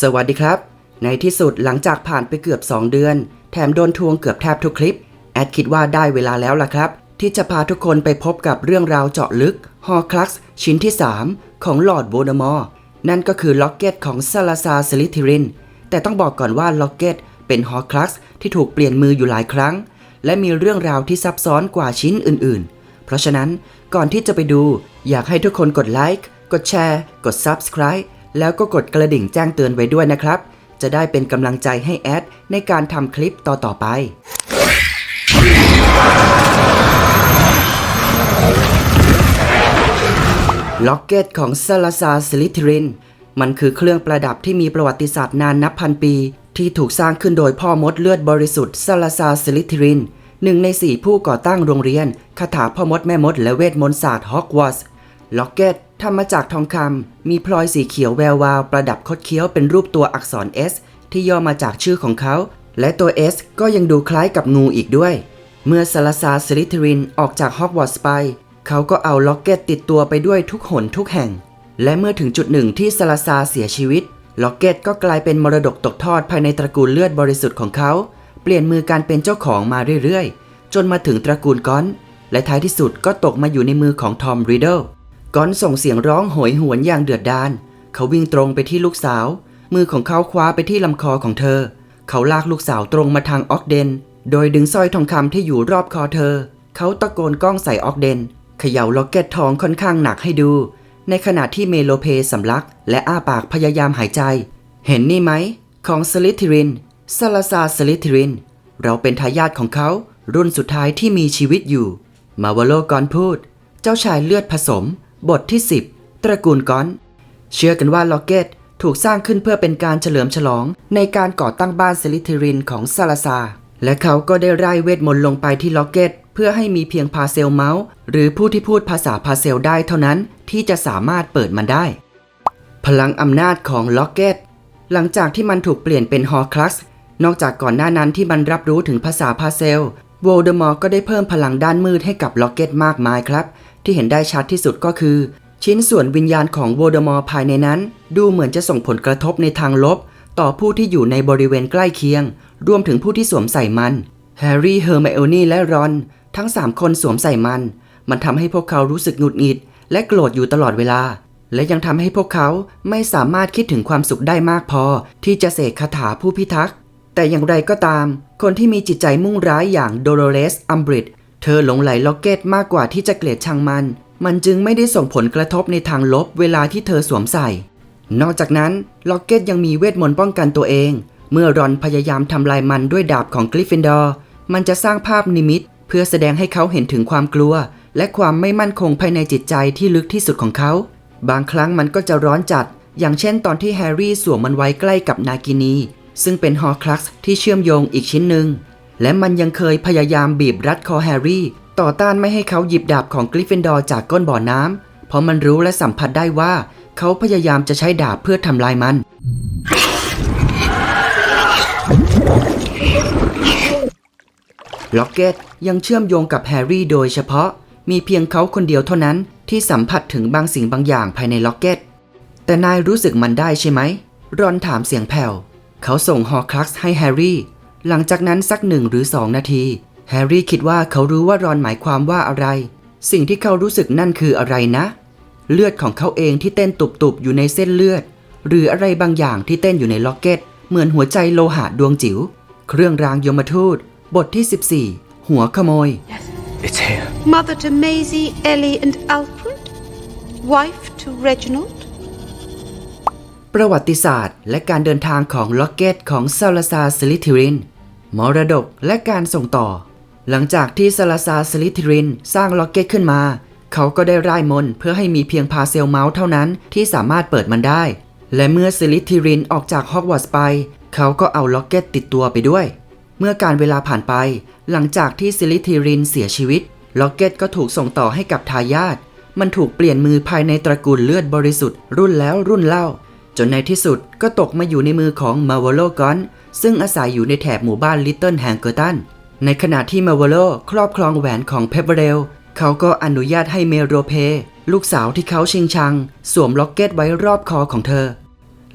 สวัสดีครับ ในที่สุดหลังจากผ่านไปเกือบ 2 เดือน แถมโดนทวงเกือบแทบทุกคลิป แอดคิดว่าได้เวลาแล้วล่ะครับ ที่จะพาทุกคนไปพบกับเรื่องราวเจาะลึกฮอคลักซ์ชิ้นที่ 3 ของลอร์ดโวลเดมอร์นั่นก็คือล็อกเก็ตของซาลาซาสลิทิริน แต่ต้องบอกก่อนว่าล็อกเก็ตเป็นฮอคลักซ์ที่ถูกเปลี่ยนมืออยู่หลายครั้ง และมีเรื่องราวที่ซับซ้อนกว่าชิ้นอื่น ๆ เพราะฉะนั้นก่อนที่จะไปดูอยากให้ทุกคนกดไลค์กดแชร์ กด Subscribe แล้วก็กดกระดิ่งแจ้งเตือนไว้ด้วยนะครับ จะได้เป็นกำลังใจให้แอดในการทำคลิปต่อๆไป ล็อกเก็ตของซาลาซาสลิทริน มันคือเครื่องประดับที่มีประวัติศาสตร์นานนับพันปี ที่ถูกสร้างขึ้นโดยพ่อมดเลือดบริสุทธิ์ซาลาซาสลิทรินหนึ่งในสี่ผู้ก่อตั้งโรงเรียนคาถาพ่อมดแม่มดและเวทมนต์ศาสตร์ฮอกวอตส์ล็อกเก็ต ทำมาจากทองคำมีพลอยสีเขียวแวววาว ประดับคดเคี้ยวเป็นรูปตัวอักษร S ที่ย่อมาจากชื่อของเขา และตัว S ก็ยังดูคล้ายกับงูอีกด้วย เมื่อซาลาซาสลิทรินออกจากฮอกวอตส์ไป เขาก็เอาล็อกเก็ตติดตัวไปด้วยทุกหนทุกแห่ง และเมื่อถึงจุดหนึ่งที่ซาลาซาเสียชีวิต ล็อกเก็ตก็กลายเป็นมรดกตกทอดภายในตระกูลเลือดบริสุทธิ์ของเขา เปลี่ยนมือการเป็นเจ้าของมาเรื่อยๆ จนมาถึงตระกูลก้อน และท้ายที่สุดก็ตกมาอยู่ในมือของทอมรีดเดิล ก้อนส่งเสียงร้องโหยหวนอย่างเดือดดาล เขาวิ่งตรงไปที่ลูกสาว มือของเขาคว้าไปที่ลำคอของเธอ เขาลากลูกสาวตรงมาทางออกเดน โดยดึงสร้อยทองคำที่อยู่รอบคอเธอ เขาตะโกนก้องใส่ออกเดน เขย่าล็อกเก็ตทองค่อนข้างหนักให้ดู ในขณะที่เมโลเพสำลัก และอ้าปากพยายามหายใจ เห็นนี่ไหม ของสลิทิรินซาลาซาสลิทิริน เราเป็นทายาทของเขา รุ่นสุดท้ายที่มีชีวิตอยู่ มาวโลกอนพูด เจ้าชายเลือดผสม บทที่ 10 ตระกูลก้อน เชื่อกันว่าล็อกเก็ตถูกสร้างขึ้นเพื่อเป็นการเฉลิมฉลองในการก่อตั้งบ้านสลิทิรินของซาลาซา และเขาก็ได้ไล่เวทมนต์ลงไปที่ล็อกเก็ตเพื่อให้มีเพียงพาเซลเมาส์หรือผู้ที่พูดภาษาพาเซลได้เท่านั้นที่จะสามารถเปิดมันได้ พลังอำนาจของล็อกเก็ตหลังจากที่มันถูกเปลี่ยนเป็นฮอร์คลัสนอกจากก่อนหน้านั้นที่มันรับรู้ถึงภาษาพาเซลโวลเดอมอร์ก็ได้เพิ่มพลังด้านมืดให้กับล็อกเก็ตมากมายครับ ที่เห็นได้ชัดที่สุดก็คือ ชิ้นส่วนวิญญาณของโวลเดอมอร์ภายในนั้น ดูเหมือนจะส่งผลกระทบในทางลบ ต่อผู้ที่อยู่ในบริเวณใกล้เคียง รวมถึงผู้ที่สวมใส่มันแฮร์รี่เฮอร์ไมโอนี่และรอน ทั้ง 3 คนสวมใส่มัน มันทำให้พวกเขารู้สึกหงุดหงิด และโกรธอยู่ตลอดเวลา และยังทำให้พวกเขาไม่สามารถคิดถึงความสุขได้มากพอ ที่จะเสกคาถาผู้พิทักษ์แต่อย่างไรก็ตาม คนที่มีจิตใจมุ่งร้ายอย่างโดโ o เรสอัมบริด เธอหลงไหลล็อกเก็ตมากกว่าที่จะเกลียดชังมัน มันจึงไม่ได้ส่งผลกระทบในทางลบเวลาที่เธอสวมใส่ นอกจากนั้นล็อกเก็ตยังมีเวทมนต์ป้องกันตัวเอง เมื่อรอนพยายามทำลายมันด้วยดาบของกริฟฟินดอร์ มันจะสร้างภาพนิมิต เพื่อแสดงให้เขาเห็นถึงความกลัว และความไม่มั่นคงภายในจิตใจที่ลึกที่สุดของเขา บางครั้งมันก็จะร้อนจัด อย่างเช่นตอนที่แฮร์รี่สวมมันไว้ใกล้กับนากินี ซึ่งเป็นฮอร์คลักซ์ที่เชื่อมโยงอีกชิ้นหนึ่ง และมันยังเคยพยายามบีบรัดคอแฮร์รี่ ต่อต้านไม่ให้เขาหยิบดาบของกริฟฟินดอร์จากก้นบ่อน้ำเพราะมันรู้และสัมผัสได้ว่า เขาพยายามจะใช้ดาบเพื่อทำลายมัน ล็อกเก็ตยังเชื่อมโยงกับแฮร์รี่โดยเฉพาะ มีเพียงเขาคนเดียวเท่านั้นที่สัมผัสถึงบางสิ่งบางอย่างภายในล็อกเก็ต แต่นายรู้สึกมันได้ใช่ไหม รอนถามเสียงแผ่ว เขาส่งฮอคลักซ์ให้แฮร์รี่ หลังจากนั้นสักหนึ่งหรือสองนาที แฮร์รี่คิดว่าเขารู้ว่ารอนหมายความว่าอะไร สิ่งที่เขารู้สึกนั่นคืออะไรนะ เลือดของเขาเองที่เต้นตุบๆอยู่ในเส้นเลือด หรืออะไรบางอย่างที่เต้นอยู่ในล็อกเก็ต เหมือนหัวใจโลหะดวงจิ๋ว เครื่องรางยมทูต บทที่ 14 หัวขโมย It's here. Mother to Maisie, Ellie, and Alfred? Wife to Reginald? ประวัติศาสตร์ และการเดินทางของล็อกเก็ตของซาลาซาสลิทิริน มรดกและการส่งต่อ หลังจากที่ซาลาซาสลิทรินสร้างล็อกเก็ตขึ้นมา เขาก็ได้ร่ายมนเพื่อให้มีเพียงพาเซลเมาส์เท่านั้นที่สามารถเปิดมันได้ และเมื่อสลิทรินออกจากฮอกวอตส์ไป เขาก็เอาล็อกเก็ตติดตัวไปด้วย เมื่อการเวลาผ่านไป หลังจากที่ซิลิทรินเสียชีวิต ล็อกเก็ตก็ถูกส่งต่อให้กับทายาทมันถูกเปลี่ยนมือภายในตระกูลเลือดบริสุทธิ์รุ่นแล้วรุ่นเล่า จนในที่สุดก็ตกมาอยู่ในมือของมาวโลกอนซึ่งอาศัยอยู่ในแถบหมู่บ้านลิตเติ้ลแฮงเกอร์ตันในขณะที่มาวโลครอบครองแหวนของเพเบเรลเขาก็อนุญาตให้เมโรเพ ลูกสาวที่เขาชิงชัง สวมล็อกเก็ตไว้รอบคอของเธอ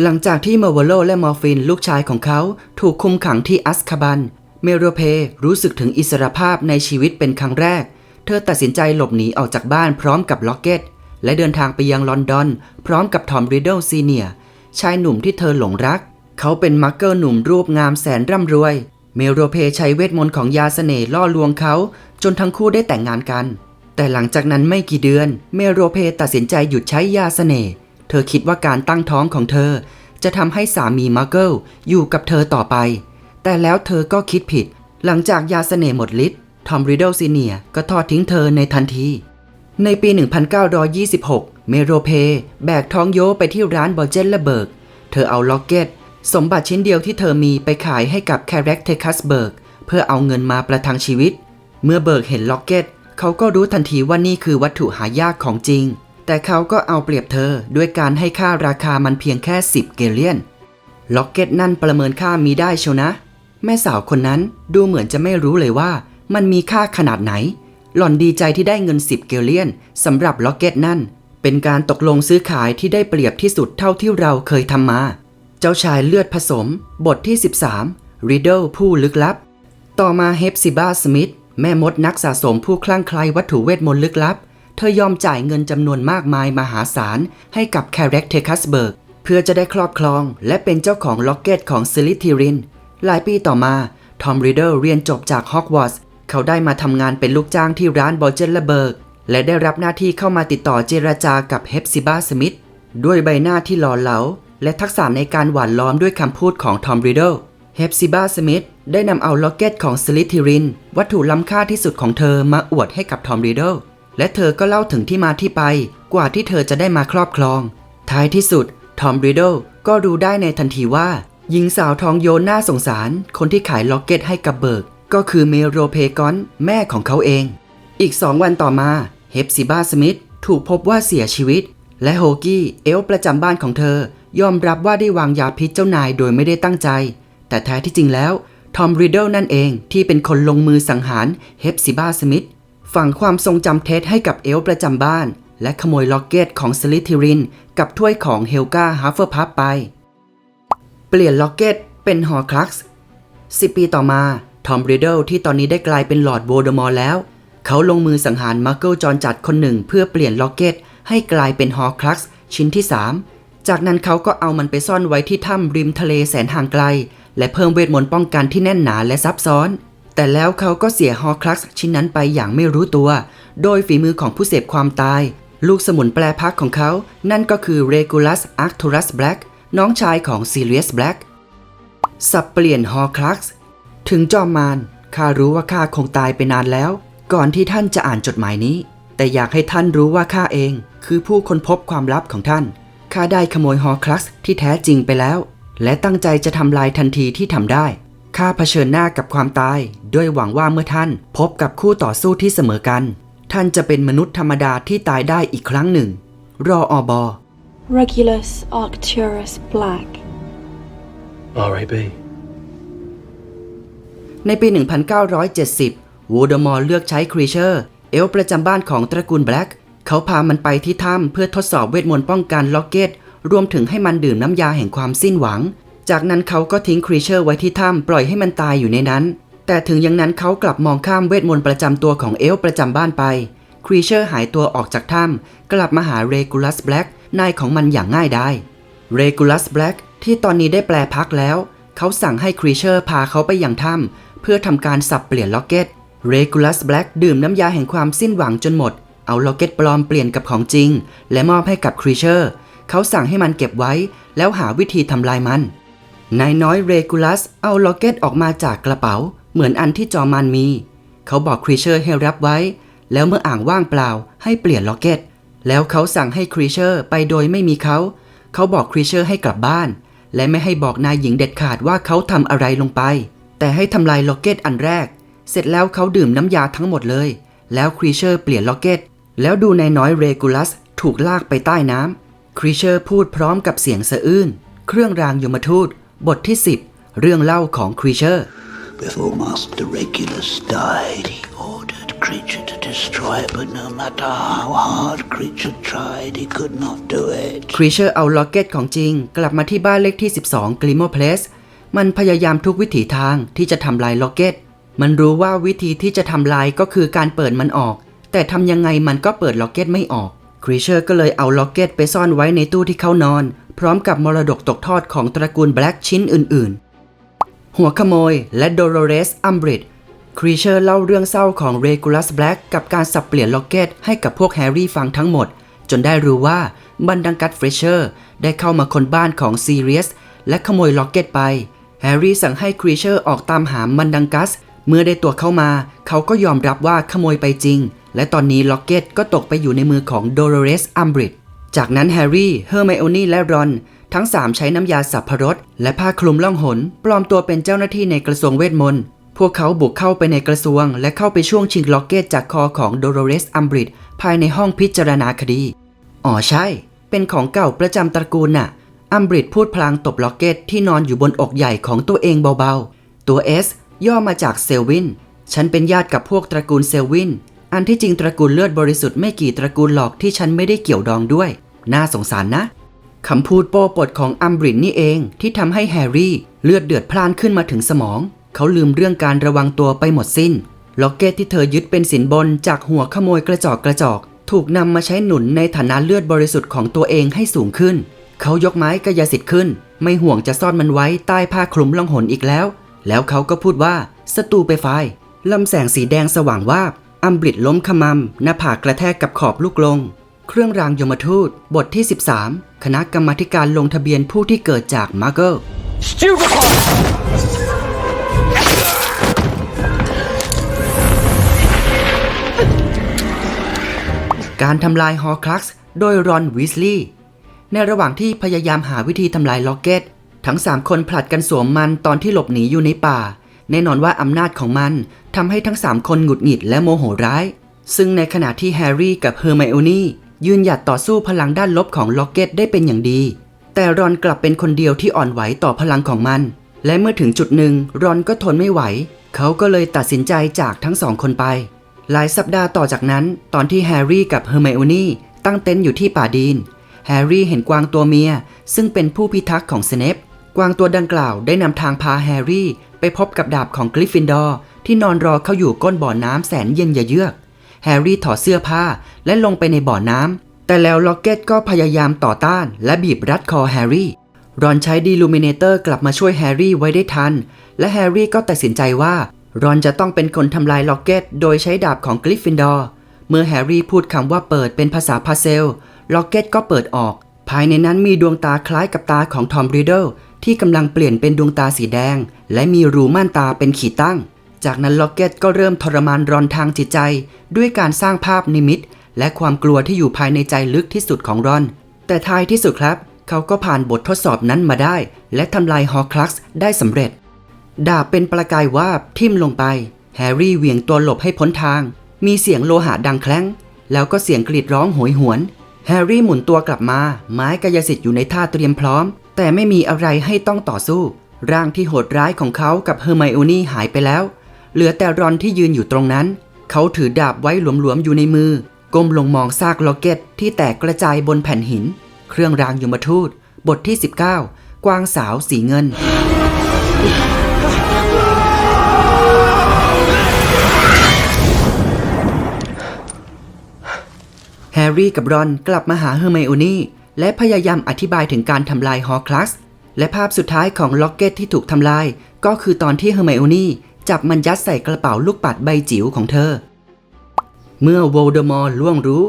หลังจากที่มอร์วโลและมอร์ฟินลูกชายของเขาถูกคุมขังที่อัสคาบัน เมโรเพรู้สึกถึงอิสรภาพในชีวิตเป็นครั้งแรก เธอตัดสินใจหลบหนีออกจากบ้านพร้อมกับล็อกเก็ต และเดินทางไปยังลอนดอน พร้อมกับทอมริดเดิลซีเนียร์ ชายหนุ่มที่เธอหลงรัก เขาเป็นมักเกอร์หนุ่มรูปงามแสนร่ำรวย เมโรเพใช้เวทมนต์ของยาเสน่ห์ล่อลวงเขา จนทั้งคู่ได้แต่งงานกัน แต่หลังจากนั้นไม่กี่เดือน เมโรเพตัดสินใจหยุดใช้ยาเสน่ห์ เธอคิดว่าการตั้งท้องของเธอ จะทำให้สามีมาร์เกิลอยู่กับเธอต่อไป แต่แล้วเธอก็คิดผิด หลังจากยาเสน่ห์หมดฤทธิ์ทอมริดเดิลซีเนียก็ทอดทิ้งเธอในทันทีในปี 1926 เมโรเพ แบกท้องโยไปที่ร้านบอเจนเลเบิร์ก เธอเอาล็อกเก็ต สมบัติชิ้นเดียวที่เธอมีไปขายให้กับแคร็กเทคัสเบิร์ก เพื่อเอาเงินมาประทังชีวิต เมื่อเบิร์กเห็นล็อกเก็ต เขาก็รู้ทันทีว่านี่คือวัตถุหายากของจริง แต่เขาก็เอาเปรียบเธอด้วยการให้ค่าราคามันเพียงแค่ 10 เกเลียน ล็อกเก็ตนั่นประเมินค่ามีได้เชียวนะ แม่สาวคนนั้นดูเหมือนจะไม่รู้เลยว่ามันมีค่าขนาดไหน หล่อนดีใจที่ได้เงิน 10 เกเลียนสำหรับล็อกเก็ตนั่น เป็นการตกลงซื้อขายที่ได้เปรียบที่สุดเท่าที่เราเคยทำมา เจ้าชายเลือดผสม บทที่ 13 Riddle ผู้ลึกลับ ต่อมาเฮปซิบาสมิธแม่มดนักสะสมผู้คลั่งไคล้วัตถุเวทมนต์ลึกลับ เธอยอมจ่ายเงินจำนวนมากมายมหาศาล ให้กับแคร็กเทคัสเบิร์ก เพื่อจะได้ครอบครอง และเป็นเจ้าของล็อกเก็ตของซิลิทิริน หลายปีต่อมาทอมรีเดอร์เรียนจบจากฮอกวอตส์เขาได้มาทำงานเป็นลูกจ้างที่ร้านบอเจนเลเบิร์ก และได้รับหน้าที่เข้ามาติดต่อเจรจากับเฮปซิบาสมิธด้วยใบหน้าที่หล่อเหลา และทักษะในการหวานล้อมด้วยคำพูดของทอมรีเดอร์เฮปซิบาสมิธได้นำเอาล็อกเก็ตของซิลิทิริน วัตถุล้ำค่าที่สุดของเธอมาอวดให้กับทอมรีเดอร์และเธอก็เล่าถึงที่มาที่ไป กว่าที่เธอจะได้มาครอบครอง ท้ายที่สุด ทอมริดเดิลก็รู้ได้ในทันทีว่า หญิงสาวทองโยนน่าสงสาร คนที่ขายล็อกเก็ตให้กับเบิร์กก็คือเมโรเพกอน แม่ของเขาเอง อีกสองวันต่อมาเฮปซิบาสมิธถูกพบว่าเสียชีวิต และโฮกี้เอลประจำบ้านของเธอ ยอมรับว่าได้วางยาพิษเจ้านายโดยไม่ได้ตั้งใจ แต่แท้ที่จริงแล้วทอมริดเดิลนั่นเองที่เป็นคนลงมือสังหารเฮปซิบาสมิธฝังความทรงจำเท็จให้กับเอลประจำบ้าน และขโมยล็อกเก็ตของสลิทิริน กับถ้วยของเฮลกาฮัฟเฟอร์พับไป เปลี่ยนล็อกเก็ตเป็นฮอร์คลักส์สิปีต่อมาทอมริดเดิลที่ตอนนี้ได้กลายเป็นหลอร์ดโวลเดอมอร์แล้ว เขาลงมือสังหารมาร์เกิลจอนจัดคนหนึ่งเพื่อเปลี่ยนล็อกเก็ต ให้กลายเป็นฮอร์คลักส์ชิ้นที่ 3 จากนั้นเขาก็เอามันไปซ่อนไว้ที่ถ้ำริมทะเลแสนห่างไกล และเพิ่มเวทมนต์ป้องกันที่แน่นหนาและซับซ้อน แต่แล้วเขาก็เสียฮอร์คลักส์ชิ้นนั้นไปอย่างไม่รู้ตัว โดยฝีมือของผู้เสพความตาย ลูกสมุนแปรพักของเขา นั่นก็คือ Regulus Arcturus Black น้องชายของ Sirius Black สับเปลี่ยนฮอร์คลักส์ถึงจอมมารข้ารู้ว่าข้าคงตายไปนานแล้ว ก่อนที่ท่านจะอ่านจดหมายนี้ แต่อยากให้ท่านรู้ว่าข้าเอง คือผู้ค้นพบความลับของท่านข้าได้ขโมยฮอร์คลักส์ที่แท้จริงไปแล้ว และตั้งใจจะทำลายทันทีที่ทำได้ข้าเผชิญหน้ากับความตาย ด้วยหวังว่าเมื่อท่าน พบกับคู่ต่อสู้ที่เสมอกัน ท่านจะเป็นมนุษย์ธรรมดาที่ตายได้อีกครั้งหนึ่ง รออบอ Regulus Arcturus Black. RAB. ในปี 1970 วูดมอร์เลือกใช้ครีเชอร์ เอลประจำบ้านของตระกูลแบล็กเขาพามันไปที่ถ้ำเพื่อทดสอบเวทมนต์ป้องกันล็อกเก็ตรวมถึงให้มันดื่มน้ำยาแห่งความสิ้นหวัง จากนั้นเขาก็ทิ้งครีเชอร์ไว้ที่ถ้ำปล่อยให้มันตายอยู่ในนั้น แต่ถึงอย่างนั้นเขากลับมองข้ามเวทมนต์ประจำตัวของเอลประจำบ้านไป ครีเชอร์หายตัวออกจากถ้ำกลับมาหาเรกูลัสแบล็กนายของมันอย่างง่ายไดายเรกูลัสแบล็กที่ตอนนี้ได้แปลพักแล้ว เขาสั่งให้ครีเชอร์พาเขาไปยังถ้ำเพื่อทำการสับเปลี่ยนล็อกเก็ต เรกูลัสแบล็กดื่มน้ำยาแห่งความสิ้นหวังจนหมด เอาล็อกเก็ตปลอมเปลี่ยนกับของจริง และมอบให้กับครีเชอร์ เขาสั่งให้มันเก็บไว้ แล้วหาวิธีทำลายมัน นายน้อยเรกูลัสเอาล็อกเก็ตออกมาจากกระเป๋า เหมือนอันที่จอมันมี เขาบอกครีเชอร์ให้รับไว้ แล้วเมื่ออ่างว่างเปล่าให้เปลี่ยนล็อกเก็ต แล้วเขาสั่งให้ครีเชอร์ไปโดยไม่มีเขา เขาบอกครีเชอร์ให้กลับบ้าน และไม่ให้บอกนายหญิงเด็ดขาดว่าเขาทำอะไรลงไป แต่ให้ทำลายล็อกเก็ตอันแรก เสร็จแล้วเขาดื่มน้ำยาทั้งหมดเลย แล้วครีเชอร์เปลี่ยนล็อกเก็ต แล้วดูนายน้อยเรกูลัสถูกลากไปใต้น้ำครีเชอร์พูดพร้อมกับเสียงสะอื้น เครื่องรางยมทูต บทที่ 10 เรื่องเล่าของครีเชอร์ Before Master Regulus died, he ordered creature to destroy, but no matter how hard creature tried, he could not do it. ครีเชอร์เอาล็อกเก็ตของจริง กลับมาที่บ้านเลขที่ 12กลิโมเพลสมันพยายามทุกวิถีทางที่จะทำลายล็อกเก็ต มันรู้ว่าวิธีที่จะทำลายก็คือการเปิดมันออก แต่ทำยังไงมันก็เปิดล็อกเก็ตไม่ออกครีเชอร์ก็เลยเอาล็อกเก็ตไปซ่อนไว้ในตู้ที่เขานอน พร้อมกับมรดกตกทอดของตระกูลแบล็กชิ้นอื่น ๆ หัวขโมยและโดโ o เรสอัมบริดครีเชอร์เล่าเรื่องเศร้าของเรกูลัสแบล็กกับการสับเปลี่ยนล็อกเก็ตให้กับพวกแฮร์รี่ฟังทั้งหมด จนได้รู้ว่าบันดังกัตเฟรเชอร์ได้เข้ามาคนบ้านของซีเรียสและขโมยล็อกเก็ตไป แฮร์รี่สั่งให้ครีเชอร์ออกตามหามันดังกัส เมื่อได้ตัวเข้ามา เขาก็ยอมรับว่าขโมยไปจริง และตอนนี้ล็อกเก็ตก็ตกไปอยู่ในมือของโดโ o เรสอัมบริดจากนั้นแฮร์รี่ เฮอร์ไมโอนี่และรอน ทั้ง 3 ใช้น้ำยาสับพรสและผ้าคลุมล่องหน ปลอมตัวเป็นเจ้าหน้าที่ในกระทรวงเวทมนต์ พวกเขาบุกเข้าไปในกระทรวง และเข้าไปช่วงชิงล็อกเก็ตจากคอของโดโ o เรสอัมบริดภายในห้องพิจารณาคดี อ๋อใช่ เป็นของเก่าประจำตระกูลน่ะ อัมบริดพูดพลางตบล็อกเก็ตที่นอนอยู่บนอกใหญ่ของตัวเองเบาๆ ตัว S ย่อมาจากเซลวิน ฉันเป็นญาติกับพวกตระกูลเซลวิน อันที่จริงตระกูลเลือดบริสุทธิ์ไม่กี่ตระกูลหรอกที่ฉันไม่ได้เกี่ยวดองด้วย น่าสงสารนะคำพูดโป้ปดของอัมบริดนี่เองที่ทำให้แฮร์รี่เลือดเดือดพล่านขึ้นมาถึงสมอง เขาลืมเรื่องการระวังตัวไปหมดสิ้น ล็อกเก็ตที่เธอยึดเป็นสินบนจากหัวขโมยกระจอกกระจอก ถูกนำมาใช้หนุนในฐานะเลือดบริสุทธิ์ของตัวเองให้สูงขึ้น เขายกไม้กายสิทธิ์ขึ้น ไม่ห่วงจะซ่อนมันไว้ใต้ผ้าคลุมล่องหนอีกแล้ว แล้วเขาก็พูดว่าสตูไปไฟลำแสงสีแดงสว่างวาบอัมบริดล้มขมำหน้าผากกระแทกกับขอบลูกลง เครื่องรางยมทูต บทที่ 13 คณะกรรมาธิการลงทะเบียนผู้ที่เกิดจากมาร์เกิลการทำลายฮอร์คลักซ์โดยรอนวิสลีย์ในระหว่างที่พยายามหาวิธีทำลายล็อกเก็ต ทั้ง3คนผลัดกันสวมมันตอนที่หลบหนีอยู่ในป่า แน่นอนว่าอำนาจของมันทำให้ทั้ง3คนหงุดหงิดและโมโหร้าย ซึ่งในขณะที่แฮร์รี่กับเฮอร์ไมโอนี่ยืนหยัดต่อสู้พลังด้านลบของล็อกเก็ตได้เป็นอย่างดี แต่รอนกลับเป็นคนเดียวที่อ่อนไหวต่อพลังของมัน และเมื่อถึงจุดหนึ่งรอนก็ทนไม่ไหว เขาก็เลยตัดสินใจจากทั้งสองคนไป หลายสัปดาห์ต่อจากนั้น ตอนที่แฮร์รี่กับเฮอร์ไมโอนี่ตั้งเต็นท์อยู่ที่ป่าดีน แฮร์รี่เห็นกวางตัวเมีย ซึ่งเป็นผู้พิทักษ์ของสเนป กวางตัวดังกล่าวได้นำทางพาแฮร์รี่ ไปพบกับดาบของกริฟฟินดอร์ที่นอนรอเขาอยู่ก้นบ่อน้ำแสนเย็นยะเยือก แฮร์รี่ถอดเสื้อผ้าและลงไปในบ่อน้ำ แต่แล้วล็อกเก็ตก็พยายามต่อต้าน และบีบรัดคอแฮร์รี่ รอนใช้ดีลูมิเนเตอร์กลับมาช่วยแฮร์รี่ไว้ได้ทัน และแฮร์รี่ก็ตัดสินใจว่ารอนจะต้องเป็นคนทำลายล็อกเก็ต โดยใช้ดาบของกริฟฟินดอร์ เมื่อแฮร์รี่พูดคำว่าเปิดเป็นภาษาพาเซล ล็อกเก็ตก็เปิดออก ภายในนั้นมีดวงตาคล้ายกับตาของทอมรีเดล ที่กำลังเปลี่ยนเป็นดวงตาสีแดง และมีรูม่านตาเป็นขีดตั้ง จากนั้นล็อกเก็ตก็เริ่มทรมานรอนทางจิตใจ ด้วยการสร้างภาพนิมิต และความกลัวที่อยู่ภายในใจลึกที่สุดของรอน แต่ท้ายที่สุดครับ เขาก็ผ่านบททดสอบนั้นมาได้ และทำลายฮอคลักซ์ได้สำเร็จ ดาบเป็นประกายวาบทิ่มลงไป แฮร์รี่เหวี่ยงตัวหลบให้พ้นทาง มีเสียงโลหะดังแคล้ง แล้วก็เสียงกรีดร้องโหยหวนแฮร์รี่หมุนตัวกลับมา ไม้กายสิทธิ์อยู่ในท่าเตรียมพร้อม แต่ไม่มีอะไรให้ต้องต่อสู้ ร่างที่โหดร้ายของเขากับเฮอร์ไมโอนี่หายไปแล้ว เหลือแต่รอนที่ยืนอยู่ตรงนั้น เขาถือดาบไว้หลวมๆอยู่ในมือ ก้มลงมองซากล็อกเก็ตที่แตกกระจายบนแผ่นหิน เครื่องรางยมทูต บทที่ 19 กวางสาวสีเงินแฮร์รี่กับรอนกลับมาหาเฮอร์ไมโอนี่ และพยายามอธิบายถึงการทำลายฮอร์คลัส และภาพสุดท้ายของล็อกเก็ตที่ถูกทำลาย ก็คือตอนที่เฮอร์ไมโอนี่จับมันยัดใส่กระเป๋าลูกปัดใบจิ๋วของเธอ เมื่อโวลเดอมอร์ล่วงรู้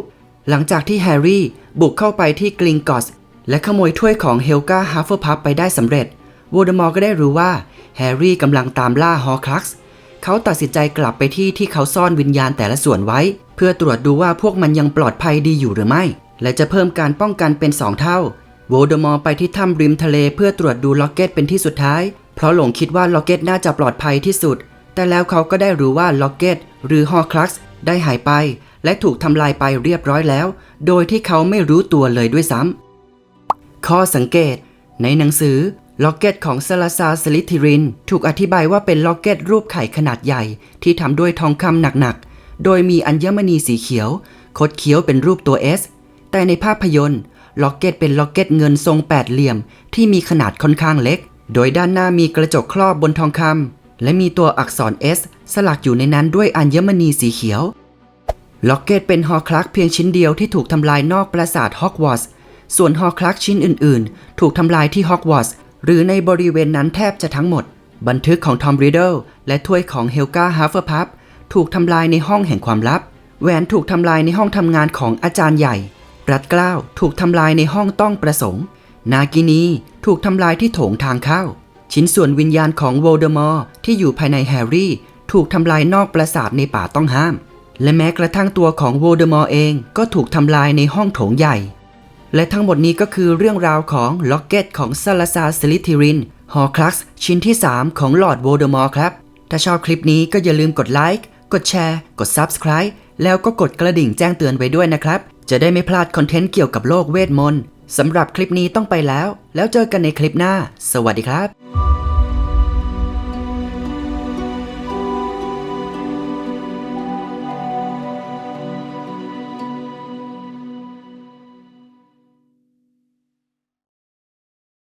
หลังจากที่แฮร์รี่บุกเข้าไปที่กลิงกอสและขโมยถ้วยของเฮลกาฮัฟเฟอร์พับไปได้สำเร็จโวลเดอมอร์ก็ได้รู้ว่าแฮร์รี่กำลังตามล่าฮอร์คลักซ์เขาตัดสินใจกลับไปที่ที่เขาซ่อนวิญญาณแต่ละส่วนไว้ เพื่อตรวจดูว่าพวกมันยังปลอดภัยดีอยู่หรือไม่ และจะเพิ่มการป้องกันเป็น 2 เท่า โวลเดอมอร์ไปที่ถ้ำริมทะเลเพื่อตรวจดูล็อกเก็ตเป็นที่สุดท้าย เพราะหลงคิดว่าล็อกเก็ตน่าจะปลอดภัยที่สุด แต่แล้วเขาก็ได้รู้ว่าล็อกเก็ตหรือฮอร์คลักซ์ได้หายไป และถูกทำลายไปเรียบร้อยแล้ว โดยที่เขาไม่รู้ตัวเลยด้วยซ้ำข้อสังเกต ในหนังสือล็อกเก็ตของซาลาซาสลิทิริน ถูกอธิบายว่าเป็นล็อกเก็ตรูปไข่ขนาดใหญ่ ที่ทำด้วยทองคำหนักๆ โดยมีอัญมณีสีเขียว คดเคี้ยวเป็นรูปตัว S แต่ในภาพยนตร์ล็อกเก็ตเป็นล็อกเก็ตเงินทรงแปดเหลี่ยม ที่มีขนาดค่อนข้างเล็ก โดยด้านหน้ามีกระจกครอบบนทองคำและมีตัวอักษร S สลักอยู่ในนั้นด้วยอัญมณีสีเขียว ล็อกเก็ตเป็นฮอร์คลักเพียงชิ้นเดียวที่ถูกทำลายนอกปราสาทฮอกวอตส์ส่วนฮอร์คลักชิ้นอื่น ๆ ถูกทำลายที่ฮอกวอตส์หรือในบริเวณนั้นแทบจะทั้งหมด บันทึกของทอมริดเดิลและถ้วยของเฮลกาฮาร์เฟอร์พับถูกทำลายในห้องแห่งความลับ แหวนถูกทำลายในห้องทำงานของอาจารย์ใหญ่ รัดเกล้าถูกทำลายในห้องต้องประสงค์ นากินีถูกทำลายที่โถงทางเข้า ชิ้นส่วนวิญญาณของโวลเดอมอร์ที่อยู่ภายในแฮร์รี่ ถูกทำลายนอกปราสาทในป่าต้องห้าม และแม้กระทั่งตัวของโวลเดอมอร์เองก็ถูกทำลายในห้องโถงใหญ่ และทั้งหมดนี้ก็คือเรื่องราวของล็อกเก็ตของซาลาซาสลิทิรินฮอร์คลักซ์ชิ้นที่ 3 ของลอร์ดโวลเดอมอร์ครับ ถ้าชอบคลิปนี้ก็อย่าลืมกดไลค์กดแชร์ กด Subscribe แล้วก็กดกระดิ่งแจ้งเตือนไว้ด้วยนะครับ จะได้ไม่พลาดคอนเทนต์เกี่ยวกับโลกเวทมนต์สำหรับคลิปนี้ต้องไปแล้ว แล้วเจอกันในคลิปหน้า สวัสดีครับ